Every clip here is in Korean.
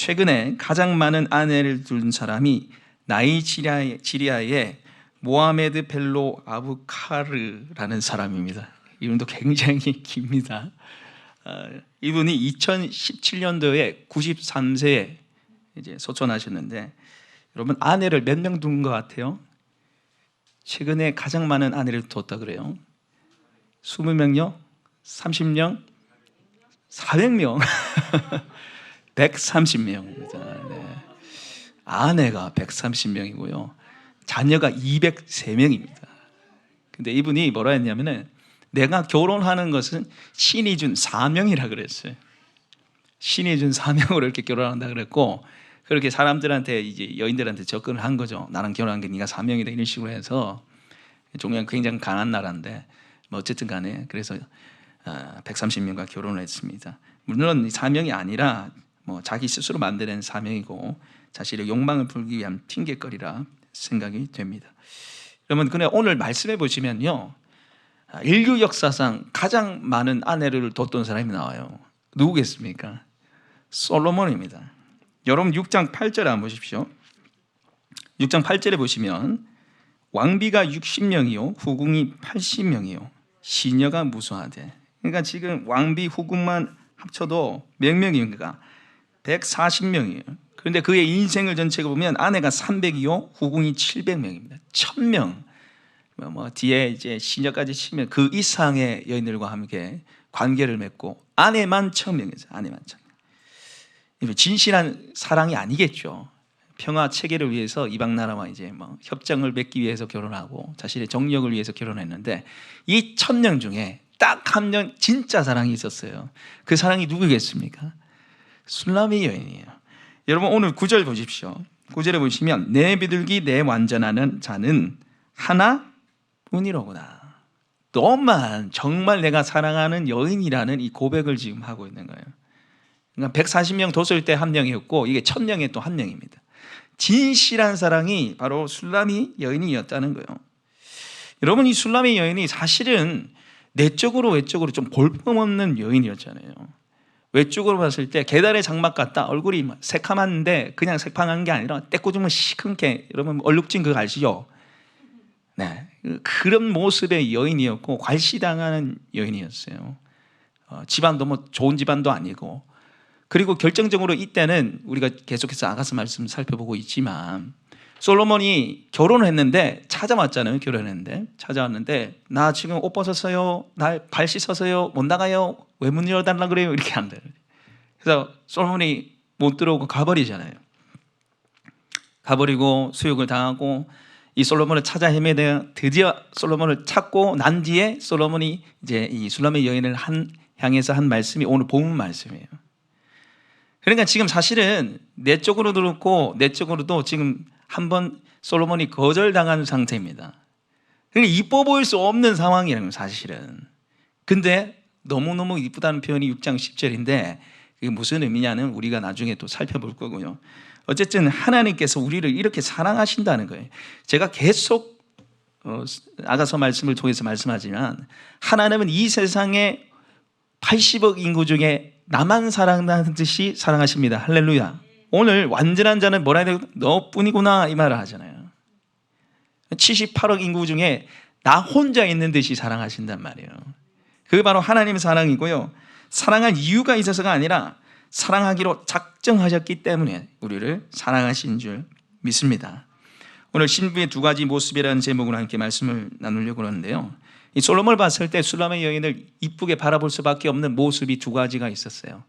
최근에 가장 많은 아내를 둔 사람이 나이지리아의 모하메드 벨로 아부카르라는 사람입니다. 이름도 굉장히 깁니다. 어, 이분이 2017년도에 93세에 이제 소천하셨는데 여러분 아내를 몇 명 둔 것 같아요? 최근에 가장 많은 아내를 뒀다 그래요. 20명요? 30명? 400명? 130명입니다. 네. 아내가 130명이고요. 자녀가 203명입니다. 근데 이분이 뭐라 했냐면은 내가 결혼하는 것은 신이 준 사명이라 그랬어요. 신이 준 사명으로 이렇게 결혼한다 그랬고 그렇게 사람들한테 이제 여인들한테 접근을 한 거죠. 나랑 결혼한 게 네가 사명이다 이런 식으로 해서 종양 굉장히 강한 나라인데 뭐 어쨌든 간에 그래서 130명과 결혼을 했습니다. 물론 이 사명이 아니라 뭐 자기 스스로 만드는 사명이고 자신의 욕망을 풀기 위한 핑계거리라 생각이 됩니다. 여러분 근데 오늘 말씀해 보시면요. 아, 인류 역사상 가장 많은 아내를 뒀던 사람이 나와요. 누구겠습니까? 솔로몬입니다. 여러분 6장 8절에 한번 보십시오. 6장 8절에 보시면 왕비가 60명이요 후궁이 80명이요 시녀가 무수하되 그러니까 지금 왕비 후궁만 합쳐도 몇 명입니까? 140명이에요. 그런데 그의 인생을 전체가 보면 아내가 300이요 후궁이 700명입니다. 1000명. 뭐, 뭐 뒤에 이제 시녀까지 치면 그 이상의 여인들과 함께 관계를 맺고 아내만 1000명이죠. 아내만 1000명. 진실한 사랑이 아니겠죠. 평화 체계를 위해서 이방 나라와 이제 뭐 협정을 맺기 위해서 결혼하고 자신의 정력을 위해서 결혼했는데 이 천명 중에 딱 한 명 진짜 사랑이 있었어요. 그 사랑이 누구겠습니까? 술라미 여인이에요. 여러분 오늘 구절 보십시오. 구절에 보시면 내 비둘기 내 완전하는 자는 하나뿐이로구나. 너만 정말 내가 사랑하는 여인이라는 이 고백을 지금 하고 있는 거예요. 그러니까 140명 뒀을 때한 명이었고 이게 1000명에 또 한 명입니다. 진실한 사랑이 바로 술라미 여인이었다는 거예요. 여러분 이 술라미 여인이 사실은 내적으로 외적으로 좀 볼품없는 여인이었잖아요. 외적으로 봤을 때 계달의 장막 같다. 얼굴이 새카만데 그냥 새파란 게 아니라 때꼬주면 시큰게 여러분 얼룩진 그거 아시죠? 네 그런 모습의 여인이었고 괄시당하는 여인이었어요. 어, 집안도 뭐 좋은 집안도 아니고 그리고 결정적으로 이때는 우리가 계속해서 아가서 말씀 살펴보고 있지만 솔로몬이 결혼을 했는데 찾아왔잖아요. 결혼했는데 찾아왔는데 나 지금 옷 벗었어요. 날 발 씻었어요. 못 나가요. 왜 문 열어달라 그래요? 이렇게 한다. 그래서 솔로몬이 못 들어오고 가버리잖아요. 가버리고 수욕을 당하고 이 솔로몬을 찾아 헤매다 드디어 솔로몬을 찾고 난 뒤에 솔로몬이 이제 이 술람의 여인을 한 향해서 한 말씀이 오늘 본 말씀이에요. 그러니까 지금 사실은 내적으로도 그렇고 내적으로도 지금 한 번 솔로몬이 거절당한 상태입니다. 그러니까 이뻐 보일 수 없는 상황이라는 거예요, 사실은. 근데 너무너무 이쁘다는 표현이 6장 10절인데 그게 무슨 의미냐는 우리가 나중에 또 살펴볼 거고요. 어쨌든 하나님께서 우리를 이렇게 사랑하신다는 거예요. 제가 계속 어, 아가서 말씀을 통해서 말씀하지만 하나님은 이 세상에 80억 인구 중에 나만 사랑하는 듯이 사랑하십니다. 할렐루야. 오늘 완전한 자는 뭐라 해야 돼? 너뿐이구나 이 말을 하잖아요. 78억 인구 중에 나 혼자 있는 듯이 사랑하신단 말이에요. 그게 바로 하나님의 사랑이고요. 사랑할 이유가 있어서가 아니라 사랑하기로 작정하셨기 때문에 우리를 사랑하신 줄 믿습니다. 오늘 신부의 두 가지 모습이라는 제목으로 함께 말씀을 나누려고 하는데요. 이 솔로몬을 봤을 때 술람의 여인을 이쁘게 바라볼 수밖에 없는 모습이 두 가지가 있었어요.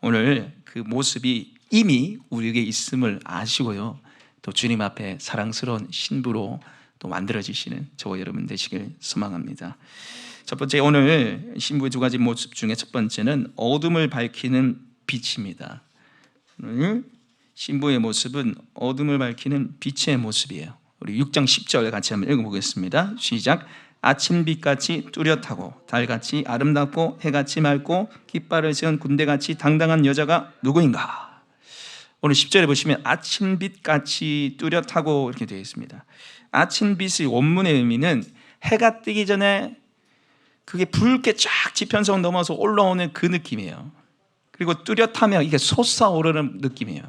오늘 그 모습이 이미 우리에게 있음을 아시고요. 또 주님 앞에 사랑스러운 신부로 또 만들어지시는 저와 여러분 되시길 소망합니다. 첫 번째 오늘 신부의 두 가지 모습 중에 첫 번째는 어둠을 밝히는 빛입니다. 오늘 신부의 모습은 어둠을 밝히는 빛의 모습이에요. 우리 6장 10절 같이 한번 읽어보겠습니다. 시작. 아침빛같이 뚜렷하고 달같이 아름답고 해같이 맑고 깃발을 세운 군대같이 당당한 여자가 누구인가? 오늘 10절에 보시면 아침빛같이 뚜렷하고 이렇게 되어 있습니다. 아침빛의 원문의 의미는 해가 뜨기 전에 그게 붉게 쫙 지편성 넘어서 올라오는 그 느낌이에요. 그리고 뚜렷하며 이게 솟아오르는 느낌이에요.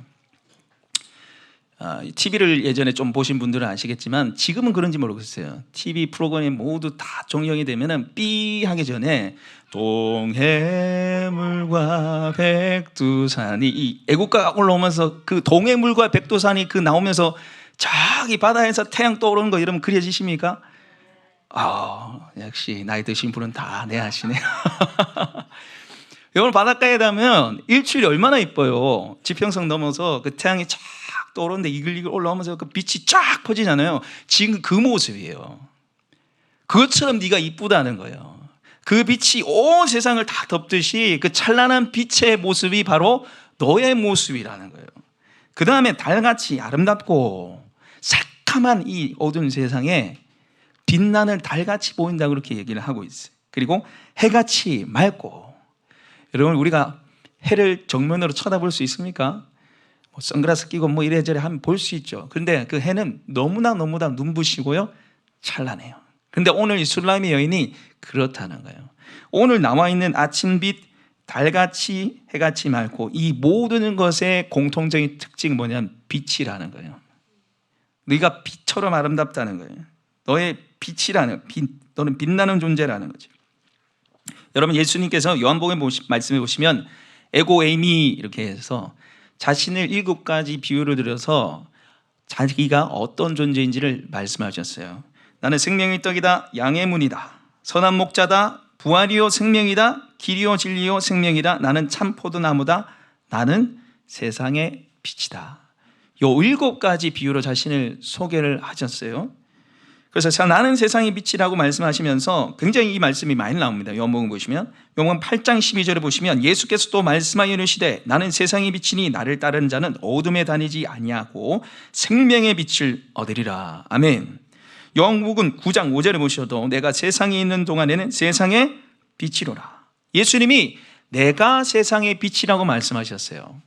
아, TV를 예전에 좀 보신 분들은 아시겠지만 지금은 그런지 모르겠어요. TV 프로그램이 모두 다 종영이 되면은 삐 하기 전에 동해물과 백두산이 이 애국가가 올라오면서 그 동해물과 백두산이 그 나오면서 저기 바다에서 태양 떠오르는 거 이러면 그려지십니까? 아 역시 나이 드신 분은 다 내하시네요. 여러분 바닷가에 가면 일출이 얼마나 이뻐요. 지평선 넘어서 그 태양이 쫙 떠오르는데 이글이글 올라오면서 그 빛이 쫙 퍼지잖아요. 지금 그 모습이에요. 그것처럼 네가 이쁘다는 거예요. 그 빛이 온 세상을 다 덮듯이 그 찬란한 빛의 모습이 바로 너의 모습이라는 거예요. 그 다음에 달같이 아름답고 새카만 이 어두운 세상에 빛나는 달같이 보인다고 그렇게 얘기를 하고 있어요. 그리고 해같이 맑고 여러분 우리가 해를 정면으로 쳐다볼 수 있습니까? 뭐 선글라스 끼고 뭐 이래저래 하면 볼 수 있죠. 그런데 그 해는 너무나 너무나 눈부시고요 찬란해요. 근데 오늘 이 술라미 여인이 그렇다는 거예요. 오늘 나와 있는 아침빛 달같이 해같이 맑고 이 모든 것의 공통적인 특징이 뭐냐면 빛이라는 거예요. 네가 빛처럼 아름답다는 거예요. 너의 빛이라는 빛, 너는 빛나는 존재라는 거죠. 여러분 예수님께서 요한복음 말씀해 보시면 에고 에이미 이렇게 해서 자신을 일곱 가지 비유를 들여서 자기가 어떤 존재인지를 말씀하셨어요. 나는 생명의 떡이다, 양의 문이다, 선한 목자다, 부활이요 생명이다, 길이요 진리요 생명이다. 나는 참 포도나무다. 나는 세상의 빛이다. 요 일곱 가지 비유로 자신을 소개를 하셨어요. 그래서 자, 나는 세상의 빛이라고 말씀하시면서 굉장히 이 말씀이 많이 나옵니다. 요한복음 보시면 요한복음 8장 12절에 보시면 예수께서 또 말씀하여 이르시되 나는 세상의 빛이니 나를 따르는 자는 어둠에 다니지 아니하고 생명의 빛을 얻으리라. 아멘. 요한복음 9장 5절에 보셔도 내가 세상에 있는 동안에는 세상의 빛이로라. 예수님이 내가 세상의 빛이라고 말씀하셨어요.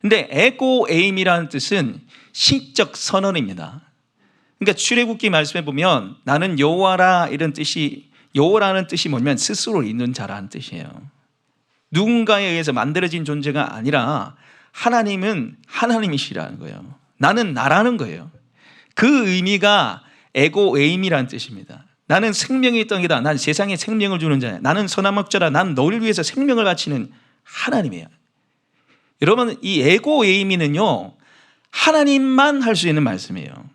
근데 에고 에임이라는 뜻은 신적 선언입니다. 그러니까 출애굽기 말씀해 보면 나는 여호와라 이런 뜻이 여호와라는 뜻이 뭐냐면 스스로 있는 자라는 뜻이에요. 누군가에 의해서 만들어진 존재가 아니라 하나님은 하나님이시라는 거예요. 나는 나라는 거예요. 그 의미가 에고 에임이라는 뜻입니다. 나는 생명의 떡이다. 난 세상에 생명을 주는 자야. 나는 선한 목자라. 난 너를 위해서 생명을 바치는 하나님이에요. 여러분 이 에고 에이미는요 하나님만 할 수 있는 말씀이에요.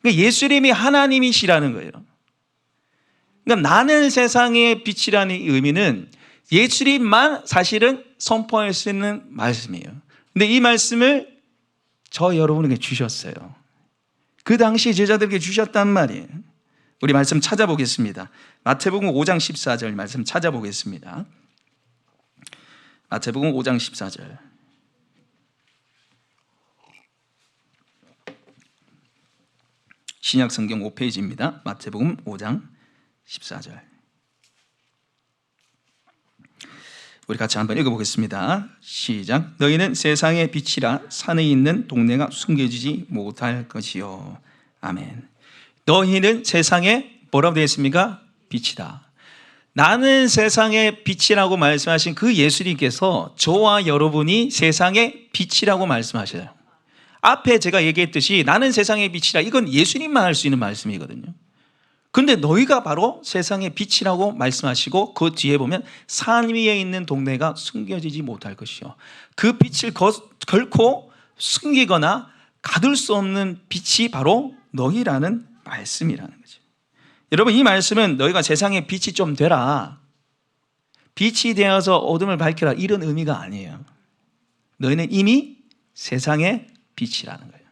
그러니까 예수님이 하나님이시라는 거예요. 그러니까 나는 세상의 빛이라는 의미는 예수님만 사실은 선포할 수 있는 말씀이에요. 근데 이 말씀을 저 여러분에게 주셨어요. 그 당시 제자들에게 주셨단 말이에요. 우리 말씀 찾아보겠습니다. 마태복음 5장 14절 말씀 찾아보겠습니다. 마태복음 5장 14절. 신약 성경 5페이지입니다. 마태복음 5장 14절. 우리 같이 한번 읽어보겠습니다. 시작. 너희는 세상의 빛이라 산에 있는 동네가 숨겨지지 못할 것이요. 아멘. 너희는 세상에 뭐라고 되어 있습니까? 빛이다. 나는 세상의 빛이라고 말씀하신 그 예수님께서 저와 여러분이 세상의 빛이라고 말씀하셔요. 앞에 제가 얘기했듯이 나는 세상의 빛이라 이건 예수님만 할 수 있는 말씀이거든요. 근데 너희가 바로 세상의 빛이라고 말씀하시고 그 뒤에 보면 산 위에 있는 동네가 숨겨지지 못할 것이요. 그 빛을 거, 결코 숨기거나 가둘 수 없는 빛이 바로 너희라는 말씀이라는 거죠. 여러분 이 말씀은 너희가 세상의 빛이 좀 되라. 빛이 되어서 어둠을 밝혀라 이런 의미가 아니에요. 너희는 이미 세상의 빛이라는 거예요.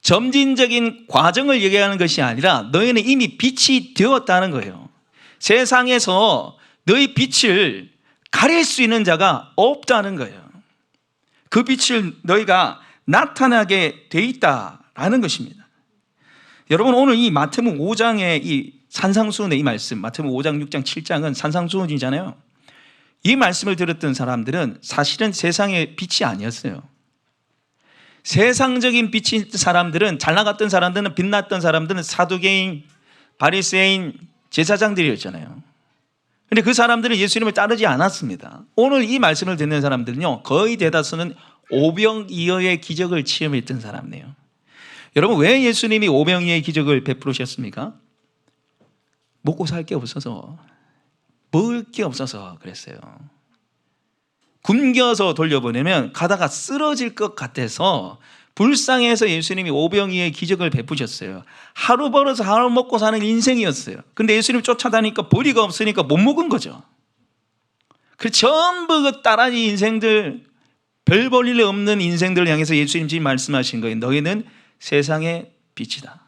점진적인 과정을 얘기하는 것이 아니라 너희는 이미 빛이 되었다는 거예요. 세상에서 너희 빛을 가릴 수 있는 자가 없다는 거예요. 그 빛을 너희가 나타나게 돼 있다라는 것입니다. 여러분 오늘 이 마태복음 5장의 이 산상수훈의 이 말씀, 마태복음 5장, 6장, 7장은 산상수훈이잖아요. 이 말씀을 들었던 사람들은 사실은 세상의 빛이 아니었어요. 세상적인 빛인 사람들은 잘 나갔던 사람들은 빛났던 사람들은 사두개인, 바리새인, 제사장들이었잖아요. 근데 그 사람들은 예수님을 따르지 않았습니다. 오늘 이 말씀을 듣는 사람들은요, 거의 대다수는 오병이어의 기적을 체험했던 사람이에요. 여러분, 왜 예수님이 오병이어의 기적을 베푸셨습니까? 먹고 살 게 없어서, 먹을 게 없어서 그랬어요. 굶겨서 돌려보내면 가다가 쓰러질 것 같아서 불쌍해서 예수님이 오병이의 기적을 베푸셨어요. 하루 벌어서 하루 먹고 사는 인생이었어요. 근데 예수님 쫓아다니까 보리가 없으니까 못 먹은 거죠. 그 전부 그 따라니 인생들 별 볼일 없는 인생들을 향해서 예수님 지금 말씀하신 거예요. 너희는 세상의 빛이다.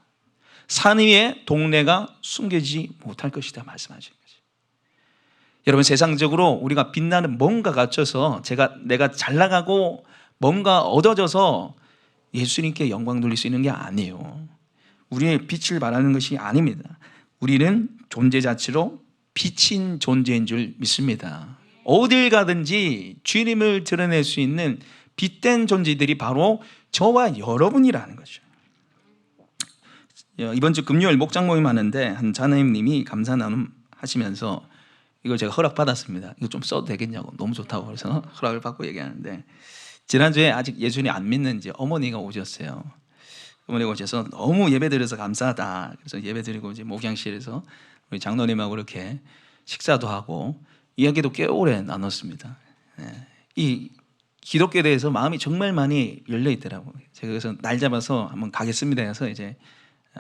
산 위에 동네가 숨겨지지 못할 것이다 말씀하신 거죠. 여러분 세상적으로 우리가 빛나는 뭔가 갖춰서 제가 내가 잘 나가고 뭔가 얻어져서 예수님께 영광 돌릴 수 있는 게 아니에요. 우리의 빛을 발하는 것이 아닙니다. 우리는 존재 자체로 빛인 존재인 줄 믿습니다. 어딜 가든지 주님을 드러낼 수 있는 빛된 존재들이 바로 저와 여러분이라는 거죠. 어, 이번 주 금요일 목장 모임 하는데 한 자매님이 감사 나눔 하시면서 이걸 제가 허락 받았습니다. 이거 좀 써도 되겠냐고 너무 좋다고 그래서 허락을 받고 얘기하는데 지난주에 아직 예수님 안 믿는 이제 어머니가 오셨어요. 어머니가 오셔서 너무 예배드려서 감사하다. 그래서 예배드리고 이제 목양실에서 우리 장로님하고 이렇게 식사도 하고 이야기도 꽤 오래 나눴습니다. 예. 이 기독교에 대해서 마음이 정말 많이 열려 있더라고요. 제가 그래서 날 잡아서 한번 가겠습니다 해서 이제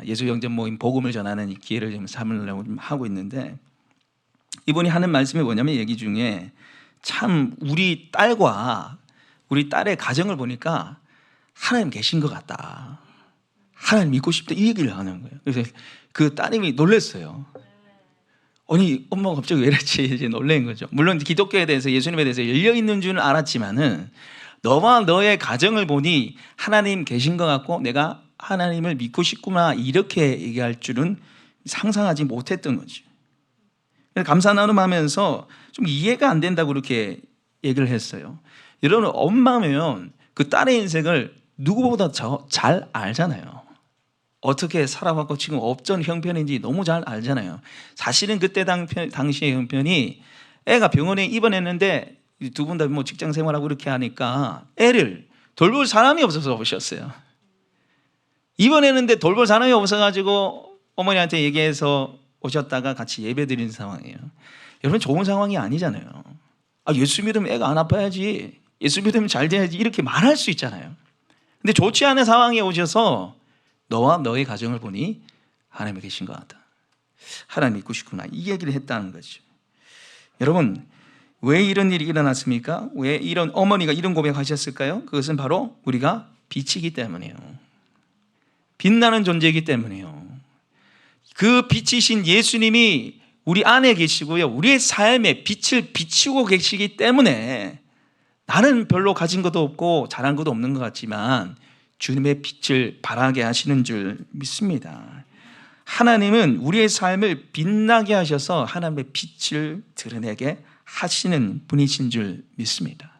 예수 영전 모임 복음을 전하는 이 기회를 지금 삼으려고 좀 하고 있는데 이분이 하는 말씀이 뭐냐면 얘기 중에 참 우리 딸과 우리 딸의 가정을 보니까 하나님 계신 것 같다. 하나님 믿고 싶다 이 얘기를 하는 거예요. 그래서 그 따님이 놀랐어요. 아니 엄마가 갑자기 왜 이랬지 이제 놀란 거죠. 물론 기독교에 대해서 예수님에 대해서 열려 있는 줄은 알았지만은 너와 너의 가정을 보니 하나님 계신 것 같고 내가 하나님을 믿고 싶구나 이렇게 얘기할 줄은 상상하지 못했던 거죠. 감사 나눔하면서 좀 이해가 안 된다고 그렇게 얘기를 했어요. 여러분 엄마면 그 딸의 인생을 누구보다 저- 잘 알잖아요. 어떻게 살아왔고 지금 업전 형편인지 너무 잘 알잖아요. 사실은 그때 당, 당시의 형편이 애가 병원에 입원했는데 두 분 다 뭐 직장 생활하고 그렇게 하니까 애를 돌볼 사람이 없어서 오셨어요. 입원했는데 돌볼 사람이 없어가지고 어머니한테 얘기해서 오셨다가 같이 예배 드리는 상황이에요. 여러분 좋은 상황이 아니잖아요. 아, 예수 믿으면 애가 안 아파야지. 예수 믿으면 잘 돼야지. 이렇게 말할 수 있잖아요. 근데 좋지 않은 상황에 오셔서 너와 너의 가정을 보니 하나님이 계신 것 같다. 하나님 믿고 싶구나. 이 얘기를 했다는 거죠. 여러분, 왜 이런 일이 일어났습니까? 왜 이런 어머니가 이런 고백하셨을까요? 그것은 바로 우리가 빛이기 때문이에요. 빛나는 존재이기 때문이에요. 그 빛이신 예수님이 우리 안에 계시고요. 우리의 삶에 빛을 비추고 계시기 때문에 나는 별로 가진 것도 없고 잘한 것도 없는 것 같지만 주님의 빛을 발하게 하시는 줄 믿습니다. 하나님은 우리의 삶을 빛나게 하셔서 하나님의 빛을 드러내게 하시는 분이신 줄 믿습니다.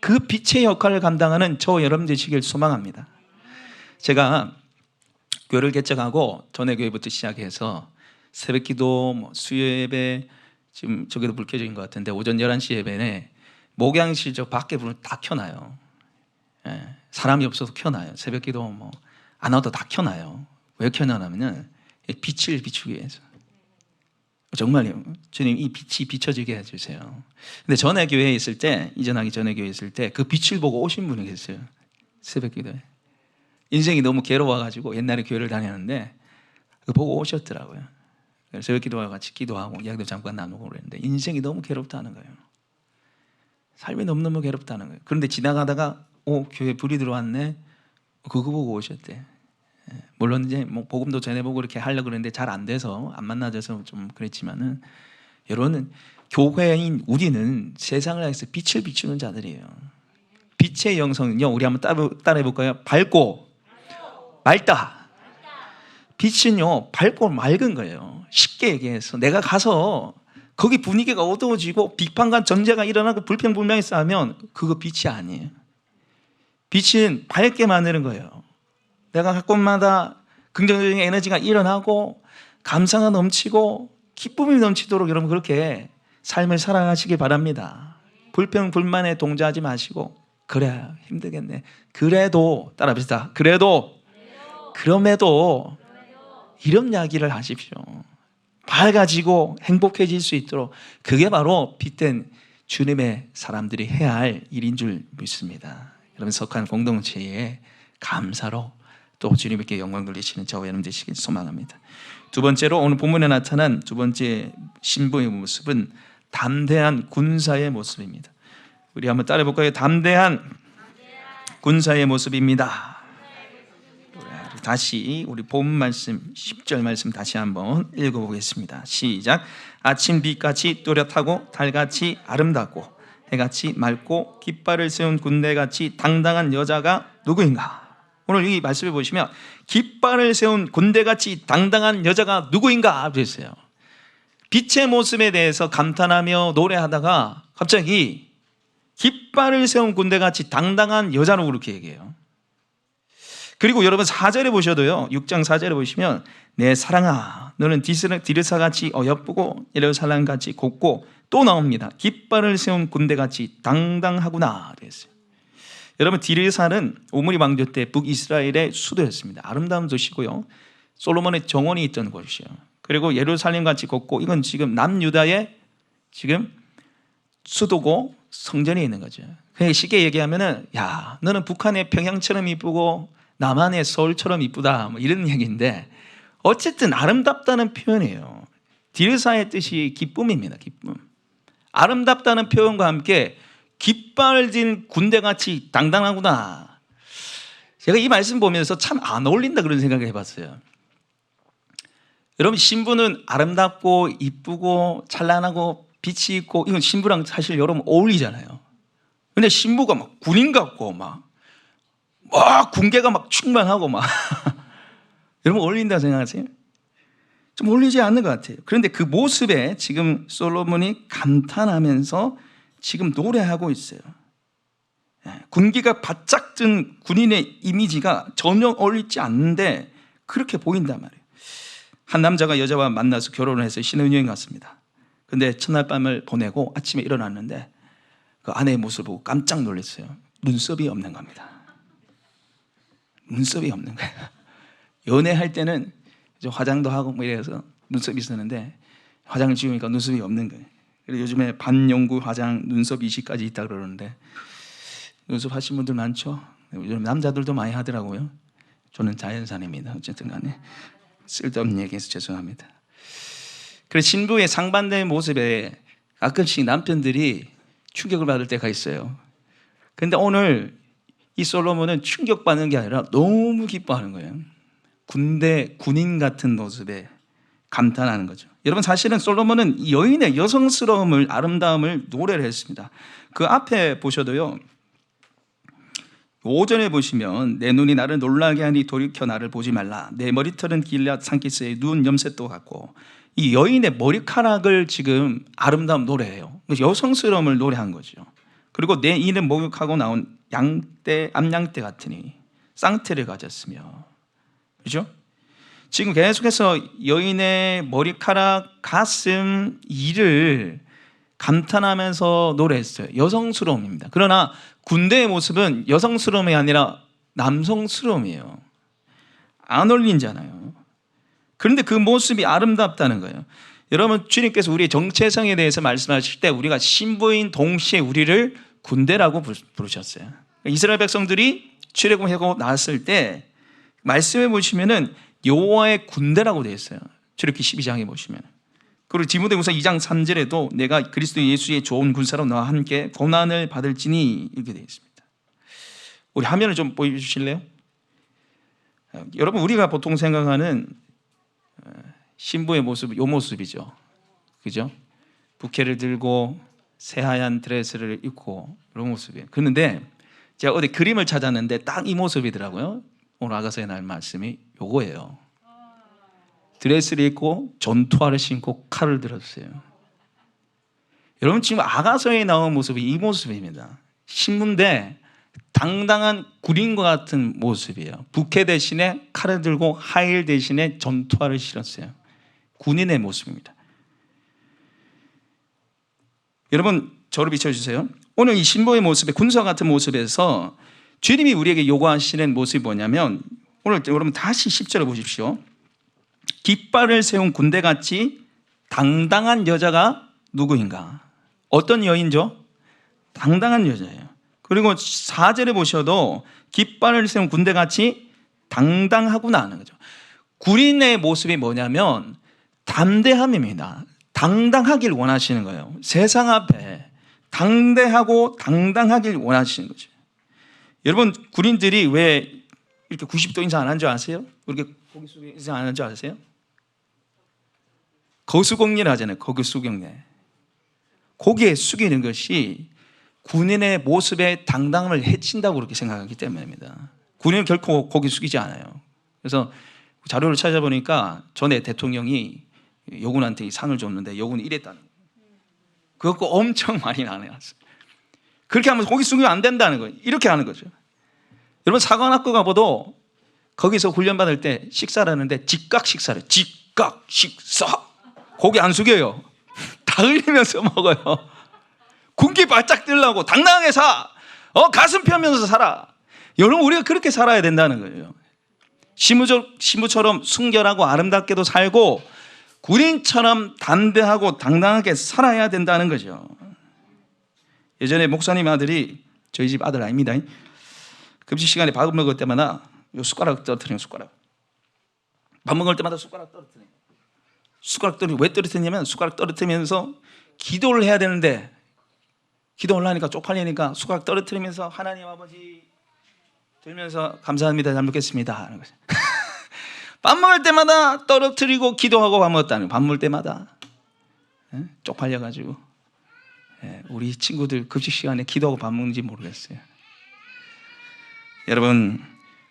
그 빛의 역할을 감당하는 저 여러분 되시길 소망합니다. 제가 교회를 개척하고 전에 교회부터 시작해서 새벽기도, 뭐 수요 예배 지금 저기도 불 켜진 것 같은데 오전 11시 예배에 목양실 저 밖에 불을 다 켜놔요. 예, 사람이 없어서 켜놔요. 새벽기도 뭐 안 와도 다 켜놔요. 왜 켜놔냐면은 빛을 비추기 위해서. 정말요. 주님 이 빛이 비춰지게 해주세요. 근데 전에 교회에 있을 때 이전하기 전에 교회에 있을 때 그 빛을 보고 오신 분이 계세요. 새벽 기도에. 인생이 너무 괴로워가지고 옛날에 교회를 다녔는데 그 보고 오셨더라고요. 그래서 새벽 기도와 같이 기도하고 이야기도 잠깐 나누고 그랬는데 인생이 너무 괴롭다는 거예요. 삶이 너무너무 괴롭다는 거예요. 그런데 지나가다가 오 교회 불이 들어왔네. 그거 보고 오셨대. 예, 물론 이제 뭐 복음도 전해보고 이렇게 하려고 그랬는데 잘 안 돼서 안 만나져서 좀 그랬지만은 여러분은 교회인 우리는 세상을 향해서 빛을 비추는 자들이에요. 빛의 영성은요. 우리 한번 따라, 따라해 볼까요? 밝고 맑다. 빛은요 밝고 맑은 거예요. 쉽게 얘기해서 내가 가서 거기 분위기가 어두워지고 비판과 전제가 일어나고 불평불만이 쌓으면 그거 빛이 아니에요. 빛은 밝게 만드는 거예요. 내가 갈 곳마다 긍정적인 에너지가 일어나고 감사가 넘치고 기쁨이 넘치도록 여러분 그렇게 삶을 살아가시기 바랍니다. 불평 불만에 동조하지 마시고 그래 힘들겠네. 그래도 따라합시다. 그래도 그럼에도 이런 이야기를 하십시오. 밝아지고 행복해질 수 있도록 그게 바로 빛된 주님의 사람들이 해야 할 일인 줄 믿습니다. 여러분 석한 공동체에 감사로 또 주님께 영광 돌리시는 저와 여러분 되시길 소망합니다. 두 번째로 오늘 본문에 나타난 두 번째 신부의 모습은 담대한 군사의 모습입니다. 우리 한번 따라해 볼까요? 담대한 군사의 모습입니다. 다시 우리 본 말씀 10절 말씀 다시 한번 읽어 보겠습니다. 시작. 아침 빛같이 또렷하고 달같이 아름답고 해같이 맑고 깃발을 세운 군대같이 당당한 여자가 누구인가? 오늘 이 말씀을 보시면 깃발을 세운 군대같이 당당한 여자가 누구인가 그랬어요. 빛의 모습에 대해서 감탄하며 노래하다가 갑자기 깃발을 세운 군대같이 당당한 여자로 그렇게 얘기해요. 그리고 여러분 4절에 보셔도요. 6장 4절에 보시면 내 사랑아 너는 디르사같이 어여쁘고 예루살렘같이 곱고 또 나옵니다. 깃발을 세운 군대같이 당당하구나 그랬어요. 여러분 디르사는 오므리 왕조 때 북이스라엘의 수도였습니다. 아름다운 도시고요. 솔로몬의 정원이 있던 곳이에요. 그리고 예루살렘 같이 걷고 이건 지금 남유다의 지금 수도고 성전이 있는 거죠. 쉽게 얘기하면은 야 너는 북한의 평양처럼 이쁘고 남한의 서울처럼 이쁘다 뭐 이런 얘기인데 어쨌든 아름답다는 표현이에요. 디르사의 뜻이 기쁨입니다. 기쁨. 아름답다는 표현과 함께 깃발진 군대같이 당당하구나. 제가 이 말씀 보면서 참 안 어울린다 그런 생각을 해봤어요. 여러분 신부는 아름답고 이쁘고 찬란하고 빛이 있고 이건 신부랑 사실 여러분 어울리잖아요. 근데 신부가 막 군인 같고 막, 막 군계가 막 충만하고 막 여러분 어울린다 생각하세요? 좀 어울리지 않는 것 같아요. 그런데 그 모습에 지금 솔로몬이 감탄하면서 지금 노래하고 있어요. 예, 군기가 바짝 든 군인의 이미지가 전혀 어울리지 않는데 그렇게 보인단 말이에요. 한 남자가 여자와 만나서 결혼을 해서 신혼여행 갔습니다. 근데 첫날 밤을 보내고 아침에 일어났는데 그 아내의 모습을 보고 깜짝 놀랐어요. 눈썹이 없는 겁니다. 눈썹이 없는 거예요. 연애할 때는 이제 화장도 하고 뭐 이래서 눈썹이 있었는데 화장을 지우니까 눈썹이 없는 거예요. 그리고 요즘에 반영구 화장 눈썹 이식까지 있다 그러는데 눈썹 하신 분들 많죠? 요즘 남자들도 많이 하더라고요. 저는 자연산입니다. 어쨌든 간에 쓸데없는 얘기해서 죄송합니다. 그래서 신부의 상반된 모습에 가끔씩 남편들이 충격을 받을 때가 있어요. 근데 오늘 이 솔로몬은 충격받는 게 아니라 너무 기뻐하는 거예요. 군대 군인 같은 모습에 감탄하는 거죠. 여러분 사실은 솔로몬은 여인의 여성스러움을 아름다움을 노래를 했습니다. 그 앞에 보셔도요. 오전에 보시면 내 눈이 나를 놀라게 하니 돌이켜 나를 보지 말라. 내 머리털은 길앗 산기스의 눈 염색도 같고 이 여인의 머리카락을 지금 아름다움 노래해요. 여성스러움을 노래한 거죠. 그리고 내 이는 목욕하고 나온 양떼 암양떼 같으니 쌍태를 가졌으며 그죠? 지금 계속해서 여인의 머리카락, 가슴, 이를 감탄하면서 노래했어요. 여성스러움입니다. 그러나 군대의 모습은 여성스러움이 아니라 남성스러움이에요. 안 어울린잖아요. 그런데 그 모습이 아름답다는 거예요. 여러분 주님께서 우리의 정체성에 대해서 말씀하실 때 우리가 신부인 동시에 우리를 군대라고 부르셨어요. 이스라엘 백성들이 출애굽하고 나왔을 때 말씀해 보시면은 여호와의 군대라고 되어 있어요. 출애굽기 12장에 보시면. 그리고 디모데후서 2장 3절에도 내가 그리스도 예수의 좋은 군사로 너와 함께 고난을 받을지니 이렇게 되어 있습니다. 우리 화면을 좀 보여 주실래요? 여러분 우리가 보통 생각하는 어, 신부의 모습 요 모습이죠. 그죠? 부케를 들고 새하얀 드레스를 입고 이런 모습이에요. 그런데 제가 어디 그림을 찾았는데 딱 이 모습이더라고요. 오늘 아가서의 날 말씀이 요거예요. 드레스를 입고 전투화를 신고 칼을 들었어요. 여러분 지금 아가서에 나온 모습이 이 모습입니다. 신문대 당당한 군인과 같은 모습이에요. 부캐 대신에 칼을 들고 하일 대신에 전투화를 실었어요. 군인의 모습입니다. 여러분 저를 비춰주세요. 오늘 이 신부의 모습에 군사 같은 모습에서 주님이 우리에게 요구하시는 모습이 뭐냐면 오늘 여러분 다시 10절을 보십시오. 깃발을 세운 군대같이 당당한 여자가 누구인가? 어떤 여인죠? 당당한 여자예요. 그리고 4절에 보셔도 깃발을 세운 군대같이 당당하구나 하는 거죠. 군인의 모습이 뭐냐면 담대함입니다. 당당하길 원하시는 거예요. 세상 앞에 당대하고 당당하길 원하시는 거죠. 여러분 군인들이 왜 이렇게 90도 인상 안 한 줄 아세요? 이렇게 고개 숙여 인상 안 한 줄 아세요? 거수공리를 하잖아요. 거수공리. 고개 숙이는 것이 군인의 모습의 당당함을 해친다고 그렇게 생각하기 때문입니다. 군인은 결코 고개 숙이지 않아요. 그래서 자료를 찾아보니까 전에 대통령이 요군한테 이 상을 줬는데 요군이 이랬다는 거예요. 그거 엄청 많이 나눠왔어요. 그렇게 하면 고개 숙이면 안 된다는 거예요. 이렇게 하는 거죠. 여러분 사관학교 가봐도 거기서 훈련 받을 때 식사를 하는데 직각 식사를 직각 식사 고개 안 숙여요. 다 흘리면서 먹어요. 군기 바짝 들라고 당당하게 사. 어 가슴 펴면서 살아. 여러분 우리가 그렇게 살아야 된다는 거예요. 시무저, 시무처럼 순결하고 아름답게도 살고 군인처럼 담대하고 당당하게 살아야 된다는 거죠. 예전에 목사님 아들이 저희 집 아들 아닙니다. 급식 시간에 밥 먹을 때마다 요 숟가락 떨어뜨려요 숟가락. 밥 먹을 때마다 숟가락 떨어뜨려요. 숟가락 떨어 왜 떨어뜨리냐면 숟가락 떨어뜨리면서 기도를 해야 되는데 기도를 하니까 쪽팔리니까 숟가락 떨어뜨리면서 하나님 아버지 들면서 감사합니다 잘 먹겠습니다 하는 거죠. 밥 먹을 때마다 떨어뜨리고 기도하고 밥 먹었다는 밥 먹을 때마다 예? 쪽팔려 가지고 예, 우리 친구들 급식 시간에 기도하고 밥 먹는지 모르겠어요. 여러분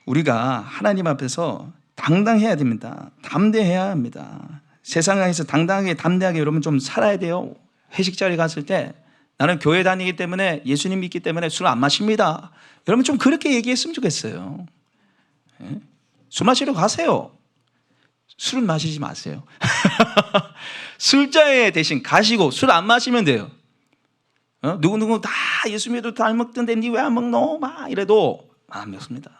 우리가 하나님 앞에서 당당해야 됩니다. 담대해야 합니다. 세상에서 당당하게 담대하게 여러분 좀 살아야 돼요. 회식 자리 갔을 때 나는 교회 다니기 때문에 예수님 믿기 때문에 술 안 마십니다. 여러분 좀 그렇게 얘기했으면 좋겠어요. 예? 술 마시러 가세요. 술은 마시지 마세요. 술자에 대신 가시고 술 안 마시면 돼요. 어? 누구누구 다 예수 믿어도 다 먹던데 니 왜 안 먹노? 막 이래도 안 먹습니다.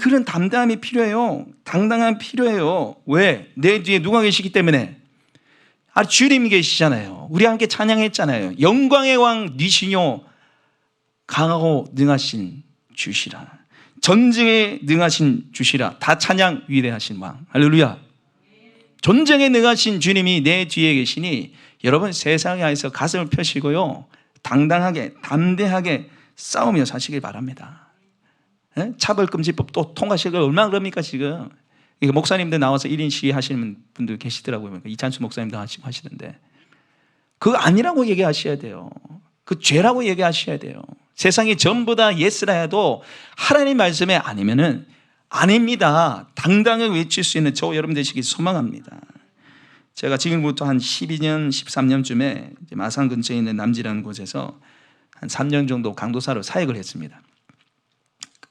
그런 담대함이 필요해요. 당당함이 필요해요. 왜? 내 뒤에 누가 계시기 때문에. 아, 주님이 계시잖아요. 우리 함께 찬양했잖아요. 영광의 왕 니시뇨 강하고 능하신 주시라. 전쟁에 능하신 주시라. 다 찬양 위대하신 왕. 할렐루야. 전쟁에 능하신 주님이 내 뒤에 계시니 여러분 세상에 안에서 가슴을 펴시고요. 당당하게 담대하게 싸우며 사시길 바랍니다. 예? 차별금지법 또 통과시키가 얼마나 그럽니까 지금? 목사님들 나와서 1인 시위 하시는 분들 계시더라고요. 그러니까 이찬수 목사님도 하시는데 그거 아니라고 얘기하셔야 돼요. 그 죄라고 얘기하셔야 돼요. 세상이 전부 다 예스라 해도 하나님 말씀에 아니면은 아닙니다. 당당하게 외칠 수 있는 저 여러분 되시기 소망합니다. 제가 지금부터 한 12년, 13년쯤에 마산 근처에 있는 남지라는 곳에서 한 3년 정도 강도사로 사역을 했습니다.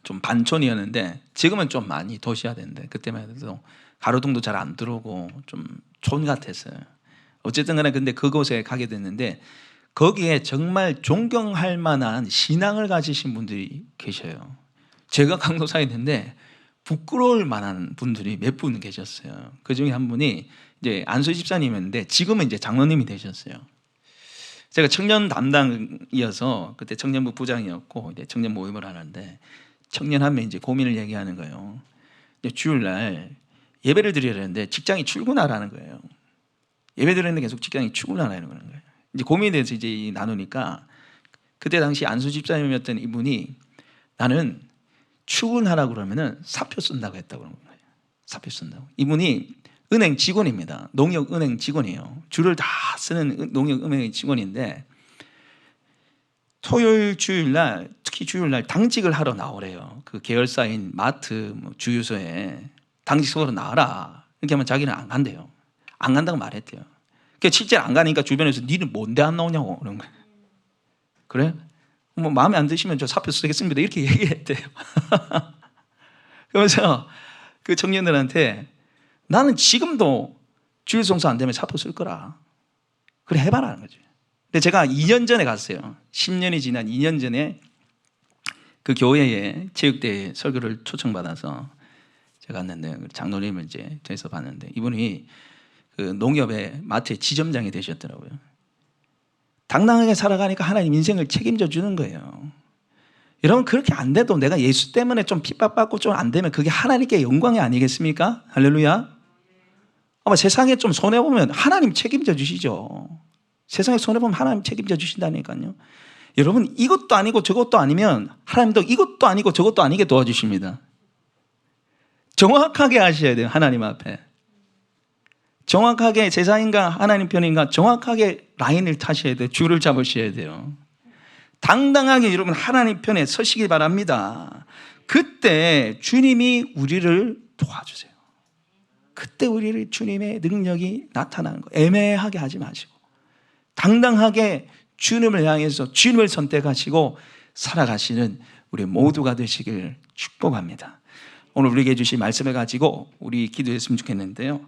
좀 반촌이었는데 지금은 좀 많이 도시화됐는데 그때만 해도 가로등도 잘 안 들어오고 좀 촌 같았어요. 어쨌든 간에 근데 그곳에 가게 됐는데 거기에 정말 존경할 만한 신앙을 가지신 분들이 계셔요. 제가 강도사에 있는데 부끄러울 만한 분들이 몇 분 계셨어요. 그 중에 한 분이 이제 안수 집사님이었는데 지금은 이제 장로님이 되셨어요. 제가 청년 담당이어서 그때 청년부 부장이었고 이제 청년 모임을 하는데 청년 한명 이제 고민을 얘기하는 거예요. 주일날 예배를 드려야 되는데 직장이 출근하라는 거예요. 예배 드리는데 계속 직장이 출근하라는 거예요. 이제 고민에 대해서 이제 나누니까 그때 당시 안수 집사님이었던 이분이 나는 출근하라 그러면은 사표 쓴다고 했다고 그런 거예요. 사표 쓴다고. 이분이 은행 직원입니다. 농협 은행 직원이에요. 줄을 다 쓰는 농협 은행 직원인데 토요일 주일 날 특히 주일 날 당직을 하러 나오래요. 그 계열사인 마트 뭐 주유소에 당직석으로 나와라. 이렇게 하면 자기는 안 간대요. 안 간다고 말했대요. 그 실제 안 가니까 주변에서 니는 뭔데 안 나오냐고 그런 거예요. 그래? 뭐 마음에 안 드시면 저 사표 쓰겠습니다. 이렇게 얘기했대요. 그러면서 그 청년들한테 나는 지금도 주일 성수 안 되면 사표 쓸 거라. 그래 해봐라는 거지. 근데 제가 2년 전에 갔어요. 10년이 지난 2년 전에 그 교회에 체육대회 설교를 초청받아서 제가 갔는데 그 장로님을 이제 돼서 봤는데 이분이 그 농협의 마트의 지점장이 되셨더라고요. 당당하게 살아가니까 하나님 인생을 책임져 주는 거예요. 여러분 그렇게 안 돼도 내가 예수 때문에 좀 핍박받고 좀 안 되면 그게 하나님께 영광이 아니겠습니까? 할렐루야. 아마 세상에 좀 손해 보면 하나님 책임져 주시죠. 세상에 손해 보면 하나님 책임져 주신다니까요. 여러분 이것도 아니고 저것도 아니면 하나님도 이것도 아니고 저것도 아니게 도와주십니다. 정확하게 하셔야 돼요. 하나님 앞에. 정확하게 제사인가 하나님 편인가 정확하게 라인을 타셔야 돼요. 줄을 잡으셔야 돼요. 당당하게 여러분 하나님 편에 서시기 바랍니다. 그때 주님이 우리를 도와주세요. 그때 우리를 주님의 능력이 나타나는 거 애매하게 하지 마시고 당당하게 주님을 향해서 주님을 선택하시고 살아가시는 우리 모두가 되시길 축복합니다. 오늘 우리에게 주신 말씀을 가지고 우리 기도했으면 좋겠는데요.